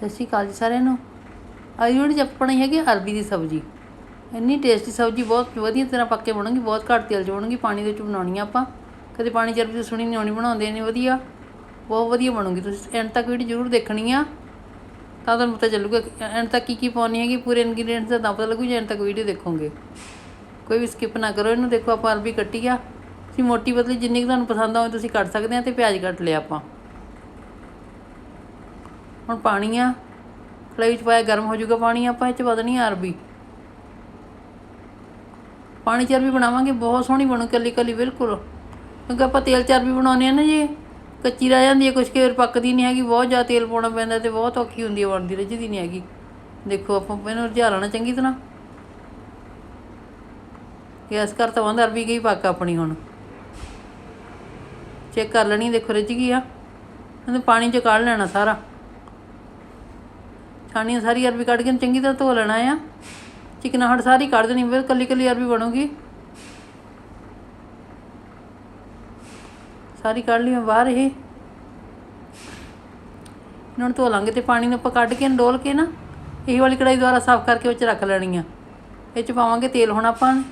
ਸਤਿ ਸ਼੍ਰੀ ਅਕਾਲ ਜੀ ਸਾਰਿਆਂ ਨੂੰ। ਅੱਜ ਜਿਹੜੀ ਆਪਣੀ ਹੈਗੀ ਅਰਬੀ ਦੀ ਸਬਜ਼ੀ। ਇੰਨੀ ਟੇਸਟੀ ਸਬਜ਼ੀ ਬਹੁਤ ਵਧੀਆ ਤਰ੍ਹਾਂ ਪੱਕ ਕੇ ਬਣੂਗੀ ਬਹੁਤ ਘੱਟ ਤੇਲ 'ਚ ਬਣੂਗੀ ਪਾਣੀ ਦੇ ਵਿੱਚ ਬਣਾਉਣੀ ਆ ਆਪਾਂ। ਕਦੇ ਪਾਣੀ 'ਚ ਅਰਬੀ ਦੀ ਸੁਣੀ ਨਹੀਂ ਆਉਣੀ ਬਣਾਉਂਦੇ ਨੇ, ਵਧੀਆ। ਬਹੁਤ ਵਧੀਆ ਬਣੂਗੀ। ਤੁਸੀਂ ਐਂਡ ਤੱਕ ਵੀਡੀਓ ਜ਼ਰੂਰ ਦੇਖਣੀ ਆ। ਤਾਂ ਤੁਹਾਨੂੰ ਪਤਾ ਚੱਲੂਗਾ ਐਂਡ ਤੱਕ ਕੀ ਕੀ ਪਾਉਣੀ ਹੈਗੀ, ਪੂਰੇ ਇਨਗਰੀਡੀਐਂਟਸ ਦਾ ਤਾਂ ਪਤਾ ਲੱਗੂ ਜੇ ਐਂਡ ਤੱਕ ਵੀਡੀਓ ਦੇਖੋਗੇ। ਕੋਈ ਵੀ ਸਕਿਪ ਨਾ ਕਰੋ ਇਹਨੂੰ, ਦੇਖੋ ਆਪਾਂ ਅਰਬੀ ਕੱਟੀ ਆ। ਤੁਸੀਂ ਮੋਟੀ ਪਤਲੀ ਜਿੰਨੀ ਕੁ ਤੁਹਾਨੂੰ ਪਸੰਦ ਆਵੇ ਤੁਸੀਂ ਕੱਟ ਸਕਦੇ ਆ ਤੇ ਪਿਆਜ਼ ਕੱਟ ਲਿਆ ਆਪਾਂ। ਹੁਣ ਪਾਣੀ ਆ। ਕੜਾਹੀ 'ਚ ਪਾਇਆ ਗਰਮ ਹੋ ਜਾਊਗਾ ਪਾਣੀ ਆਪਾਂ, ਇਹ 'ਚ ਪਾ ਆ ਅਰਬੀ। ਪਾਣੀ 'ਚ ਅਰਬੀ ਬਣਾਵਾਂਗੇ, ਬਹੁਤ ਸੋਹਣੀ ਬਣੂ ਕੱਲੀ ਕੱਲੀ, ਬਿਲਕੁਲ। ਕਿਉਂਕਿ ਆਪਾਂ ਤੇਲ 'ਚ ਅਰਬੀ ਬਣਾਉਂਦੇ ਆ ਨਾ ਜੀ, ਕੱਚੀ ਰਹਿ ਜਾਂਦੀ ਹੈ, ਕੁਛ ਕੇ ਪੱਕਦੀ ਨਹੀਂ ਹੈਗੀ, ਬਹੁਤ ਜ਼ਿਆਦਾ ਤੇਲ ਪਾਉਣਾ ਪੈਂਦਾ ਤੇ ਬਹੁਤ ਔਖੀ ਹੁੰਦੀ ਹੈ, ਬਣਦੀ, ਰੱਜਦੀ ਨਹੀਂ ਹੈਗੀ। ਦੇਖੋ ਆਪਾਂ ਇਹਨੂੰ ਰਝਾ ਲੈਣਾ ਚੰਗੀ ਤਰ੍ਹਾਂ। ਗੈਸ ਕਰ ਤਾਂ ਬੰਦ, ਅਰਬੀ ਗਈ ਪੱਕ ਆਪਣੀ ਹੁਣ। ਚੈੱਕ ਕਰ ਲੈਣੀ, ਦੇਖੋ, ਰਿੱਝ ਗਈ ਆ। ਇਹਨੂੰ ਪਾਣੀ 'ਚ ਕੱਢ ਲੈਣਾ ਸਾਰਾ। ਛਾਣੀਆਂ ਸਾਰੀ ਅਰਬੀ ਕੱਢ ਕੇ ਚੰਗੀ ਤਰ੍ਹਾਂ ਧੋ ਲੈਣਾ ਆ। ਚਿਕਨਾਹਟ ਸਾਰੀ ਕੱਢ ਦੇਣੀ, ਫਿਰ ਕੱਲੀ ਕੱਲੀ ਅਰਬੀ ਬਣੂਗੀ। ਸਾਰੀ ਕੱਢ ਲਈ ਮੈਂ ਬਾਹਰ ਇਹ। ਇਹਨਾਂ ਨੂੰ ਧੋ ਲਾਂਗੇ ਤੇ ਪਾਣੀ ਨੂੰ ਆਪਾਂ ਕੱਢ ਕੇ ਡੋਲ ਕੇ ਨਾ, ਇਹ ਵਾਲੀ ਕੜਾਈ ਦੁਆਰਾ ਸਾਫ਼ ਕਰਕੇ ਵਿੱਚ ਰੱਖ ਲੈਣੀ ਆ। ਇਹ ਚ ਪਾਵਾਂਗੇ ਤੇਲ ਹੁਣ ਆਪਾਂ।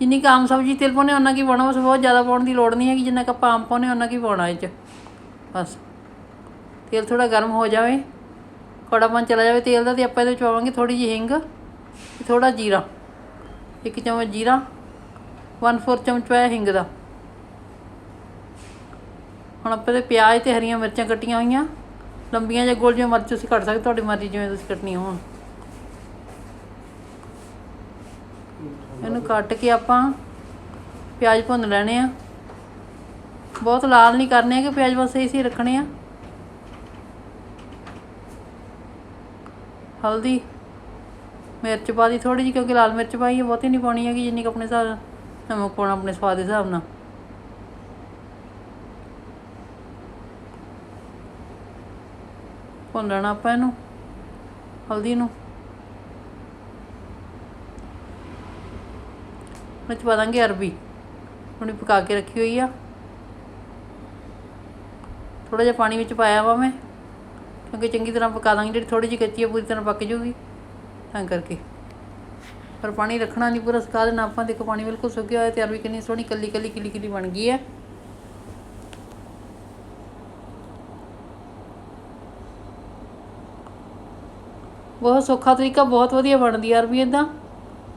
ਜਿੰਨੀ ਕੁ ਆਮ ਸਬਜ਼ੀ ਤੇਲ ਪਾਉਨੇ ਉਹਨਾਂ ਕੀ ਪਾਉਣਾ, ਬਸ ਬਹੁਤ ਜ਼ਿਆਦਾ ਪਾਉਣ ਦੀ ਲੋੜ ਨਹੀਂ ਹੈਗੀ, ਜਿੰਨਾ ਕੁ ਆਪਾਂ ਆਮ ਪਾਉਨੇ ਉਹਨਾਂ ਕੀ ਪਾਉਣਾ ਇਹ ਚ। ਬਸ। ਤੇਲ ਥੋੜਾ ਗਰਮ ਹੋ ਜਾਵੇ। ਕੜਾਪਨ ਚਲਾ ਜਾਵੇ, ਤੇਲ ਦਾ ਤੇ ਆਪਾਂ ਇਹਦੇ ਵਿੱਚ ਪਾਵਾਂਗੇ ਥੋੜੀ ਜਿਹੀ ਹਿੰਗ ਤੇ ਥੋੜਾ ਜੀਰਾ। ਇੱਕ ਚਮਚ ਜੀਰਾ 1/4 ਚਮਚ ਪਾਇਆ ਹਿੰਗ ਦਾ। ਹੁਣ ਆਪਾਂ ਤੇ ਪਿਆਜ਼ ਤੇ ਹਰੀਆਂ ਮਿਰਚਾਂ ਕੱਟੀਆਂ ਹੋਈਆਂ। ਲੰਬੀਆਂ ਜਾਂ ਗੋਲ ਜਿਹੀਆਂ ਮਿਰਚ ਤੁਸੀਂ ਕੱਟ ਸਕਦੇ ਤੁਹਾਡੀ ਮਰਜ਼ੀ ਜਿਵੇਂ ਤੁਸੀਂ ਕੱਟਣੀ ਹੋਣ। ਇਹਨੂੰ ਕੱਟ ਕੇ ਆਪਾਂ ਪਿਆਜ਼ ਭੁੰਨ ਲੈਣੇ ਆ। ਬਹੁਤ ਲਾਲ ਨਹੀਂ ਕਰਨੇ ਕਿ ਪਿਆਜ਼ ਬਸ ਇਸੇ ਰੱਖਣੇ ਆ। ਹਲਦੀ, ਮਿਰਚ ਪਾ ਦੀ ਥੋੜੀ ਜਿਹੀ ਕਿਉਂਕਿ ਲਾਲ ਮਿਰਚ ਪਾਈ ਹੈ ਬਹੁਤੀ ਨਹੀਂ ਪਾਉਣੀ ਹੈਗੀ ਜਿੰਨੀ ਕੁ ਆਪਣੇ ਹਿਸਾਬ ਨਾਲ। ਨਮਕ ਪਾਉਣਾ ਆਪਣੇ ਸਵਾਦ ਦੇ ਹਿਸਾਬ ਨਾਲ। ਭੁੰਨ ਲੈਣਾ ਆਪਾਂ ਇਹਨੂੰ, ਹਲਦੀ ਨੂੰ। ਵਿੱਚ ਪਾ ਦਾਂਗੇ ਅਰਬੀ ਹੁਣੀ ਪਕਾ ਕੇ ਰੱਖੀ ਹੋਈ ਆ। ਥੋੜਾ ਜਿਹਾ ਪਾਣੀ ਵਿੱਚ ਪਾਇਆ ਵਾ ਮੈਂ। ਕਿਉਂਕਿ ਚੰਗੀ ਤਰ੍ਹਾਂ ਪਕਾ ਦਾਂਗੇ, ਜਿਹੜੀ ਥੋੜੀ ਜਿਹੀ ਕੱਚੀ ਹੈ ਪੂਰੀ ਤਰ੍ਹਾਂ ਪੱਕ ਜੂਗੀ ਤਾਂ ਕਰਕੇ। ਪਰ ਪਾਣੀ ਰੱਖਣਾ ਨਹੀਂ ਪੂਰਾ, ਸੁਕਾ ਦੇਣਾ ਆਪਾਂ। ਦੇਖੋ, ਪਾਣੀ ਬਿਲਕੁਲ ਸੁੱਕ ਗਿਆ ਹੋਇਆ ਤੇ ਅਰਬੀ ਕਿੰਨੀ ਸੋਹਣੀ ਕੱਲੀ ਕੱਲੀ ਕਿਲੀ ਕਿਲੀ ਬਣ ਗਈ ਹੈ। ਬਹੁਤ ਸੌਖਾ ਤਰੀਕਾ, ਬਹੁਤ ਵਧੀਆ ਬਣਦੀ ਆ ਅਰਬੀ ਇਦਾਂ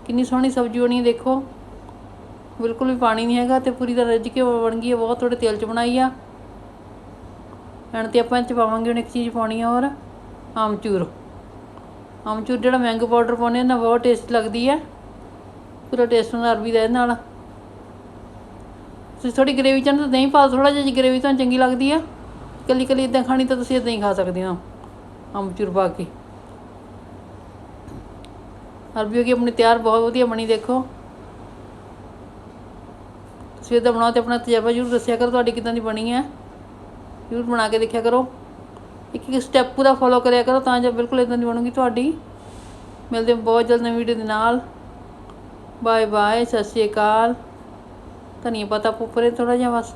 ਕਿੰਨੀ ਸੋਹਣੀ ਸਬਜ਼ੀ ਬਣੀ ਹੈ, ਦੇਖੋ। ਬਿਲਕੁਲ ਵੀ ਪਾਣੀ ਨਹੀਂ ਹੈਗਾ ਤੇ ਪੂਰੀ ਤਰ੍ਹਾਂ ਰਿੱਝ ਕੇ ਬਣ ਗਈ ਹੈ, ਬਹੁਤ ਥੋੜੇ ਤੇਲ 'ਚ ਬਣਾਈ ਆ। ਐਣ ਤੇ ਆਪਾਂ ਇਹ 'ਚ ਪਾਵਾਂਗੇ ਹੁਣ ਇੱਕ ਚੀਜ਼ ਪਾਉਣੀ ਆ ਹੋਰ, ਆਮਚੂਰ। ਆਮਚੂਰ ਜਿਹੜਾ ਮੈਂਗੋ ਪਾਊਡਰ ਪਾਉਂਦੇ ਨਾ, ਬਹੁਤ ਟੇਸਟ ਲੱਗਦੀ ਹੈ ਪੂਰਾ ਟੇਸਟ ਹੁੰਦਾ ਅਰਬੀ ਦਾ ਇਹਦੇ ਨਾਲ। ਤੁਸੀਂ ਥੋੜੀ ਗ੍ਰੇਵੀ ਚਾਹੁੰਦੇ ਤਾਂ ਦਹੀਂ ਪਾ ਥੋੜਾ ਜਿਹਾ ਗ੍ਰੇਵੀ ਤੁਹਾਨੂੰ ਚੰਗੀ ਲੱਗਦੀ ਆ। ਕੱਲੀ ਕੱਲੀ ਇਦਾਂ ਖਾਣੀ ਤਾਂ ਤੁਸੀਂ ਇਦਾਂ ਹੀ ਖਾ ਸਕਦੇ ਹੋ, ਆਮਚੂਰ ਪਾ ਕੇ। ਅਰਬੀ ਹੋ ਗਈ ਆਪਣੀ ਤਿਆਰ, ਬਹੁਤ ਵਧੀਆ ਬਣੀ ਦੇਖੋ। ਤੁਸੀਂ ਇਦਾਂ ਬਣਾਓ ਤੇ ਆਪਣਾ ਤਜਰਬਾ ਜ਼ਰੂਰ ਦੱਸਿਆ ਕਰੋ, ਤੁਹਾਡੀ ਕਿਦਾਂ ਦੀ ਬਣੀ ਹੈ ਜ਼ਰੂਰ ਬਣਾ ਕੇ ਦੇਖਿਆ ਕਰੋ। ਇੱਕ ਇੱਕ ਸਟੈਪ ਪੂਰਾ ਫੋਲੋ ਕਰਿਆ ਕਰੋ ਤਾਂ ਜੋ ਬਿਲਕੁਲ ਇਦਾਂ ਦੀ ਬਣੂਗੀ ਤੁਹਾਡੀ। ਮਿਲਦੇ ਹਾਂ ਬਹੁਤ ਜਲਦ ਨਵੀਂ ਵੀਡੀਓ ਦੇ ਨਾਲ। ਬਾਏ ਬਾਏ ਸਤਿ ਸ਼੍ਰੀ ਅਕਾਲ। ਧਨੀਆ ਪਤਾ ਉੱਪਰੇ ਥੋੜਾ ਜਿਹਾ ਬਸ।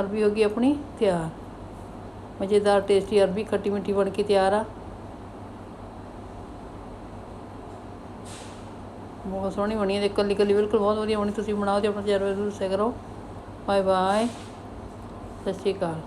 ਅਰਬੀ ਹੋ ਗਈ ਆਪਣੀ, ਤਿਆਰ। ਮਜ਼ੇਦਾਰ ਟੇਸਟੀ ਅਰਬੀ, ਖੱਟੀ ਮਿੱਠੀ ਬਣ ਕੇ ਤਿਆਰ ਆ। ਬਹੁਤ ਸੋਹਣੀ ਬਣੀ ਹੈ ਤੇ ਇਕੱਲੀ ਇਕੱਲੀ ਬਿਲਕੁਲ ਬਹੁਤ ਵਧੀਆ ਬਣੀ। ਤੁਸੀਂ ਬਣਾਓ ਤੇ ਆਪਣਾ ਤਜਰਬਾ ਜ਼ਰੂਰ ਦੱਸਿਆ ਕਰੋ। ਬਾਏ ਬਾਏ ਸਤਿ ਸ਼੍ਰੀ ਅਕਾਲ।